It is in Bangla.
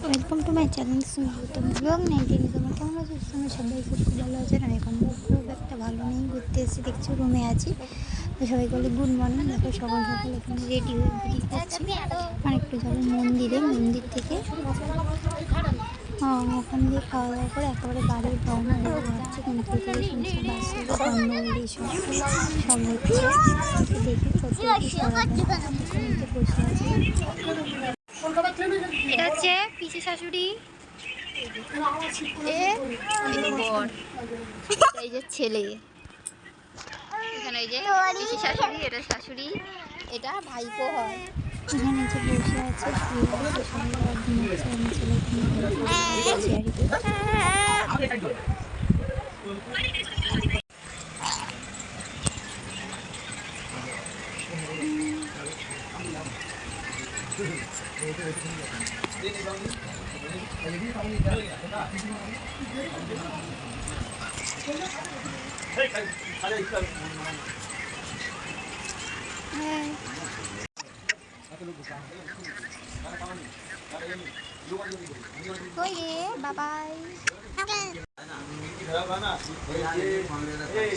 ওয়েলকাম টু মাই চ্যানেল সুন্দরতম ব্লগ নাইনটিন তোমার কেমন আছো তোমার সবাই খুব ভালো আছে, আর এখন খুব একটা ভালো নেই, ঘুরতে এসেছি, দেখছি রুমে আছি। তো সবাই বলে গুড মর্নিং দেখো, সকাল সকাল এখানে রেডি হয়ে বেরিয়ে যাচ্ছি। আর একটু যাব মন্দিরে, মন্দির থেকে। ওখান দিয়ে খাওয়া দাওয়া করে একেবারে বাড়ির রওনা দেবো ভাবছি কিন্তু সব হচ্ছে। দেখি বসে এটা হচ্ছে পিসি শাশুড়ি? এই যে ছেলে। এখানে এই যে পিসি শাশুড়ি, এটা শাশুড়ি, এটা ভাইপো হয়। এখানে যে বসে আছে হ্যাঁ বাবাই এই